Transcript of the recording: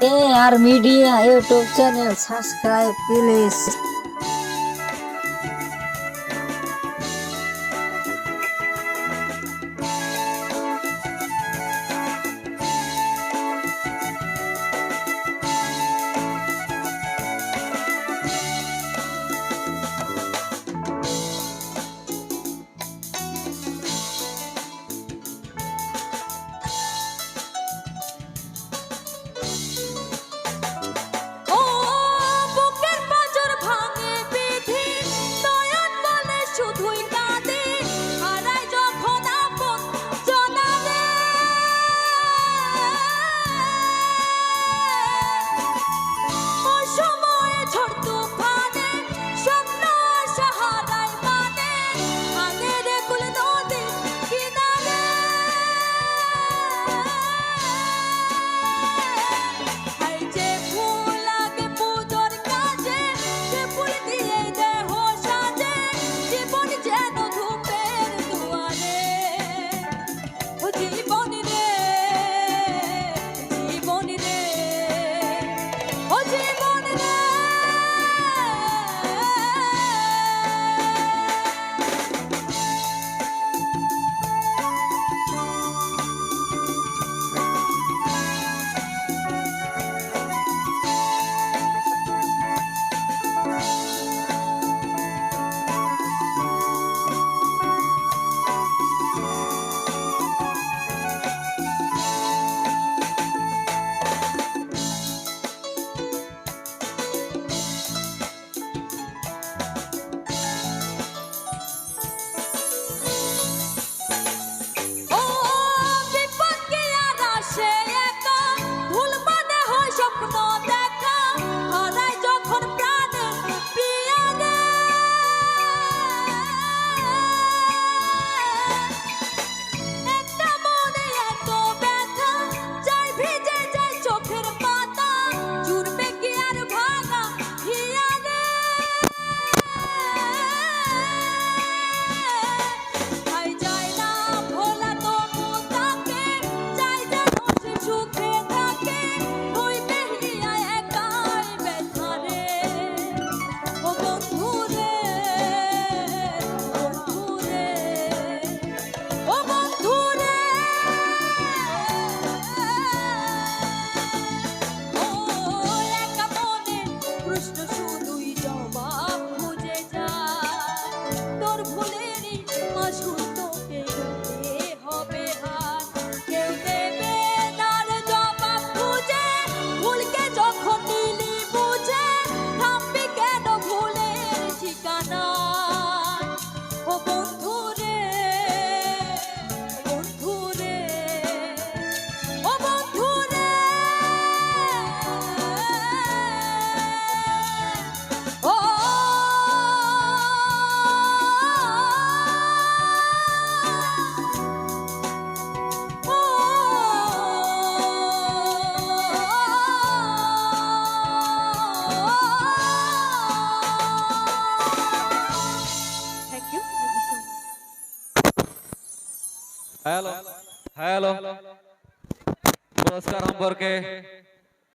A R media YouTube channel subscribe please cho thôi ta hello hello পুরস্কার সম্পর্কে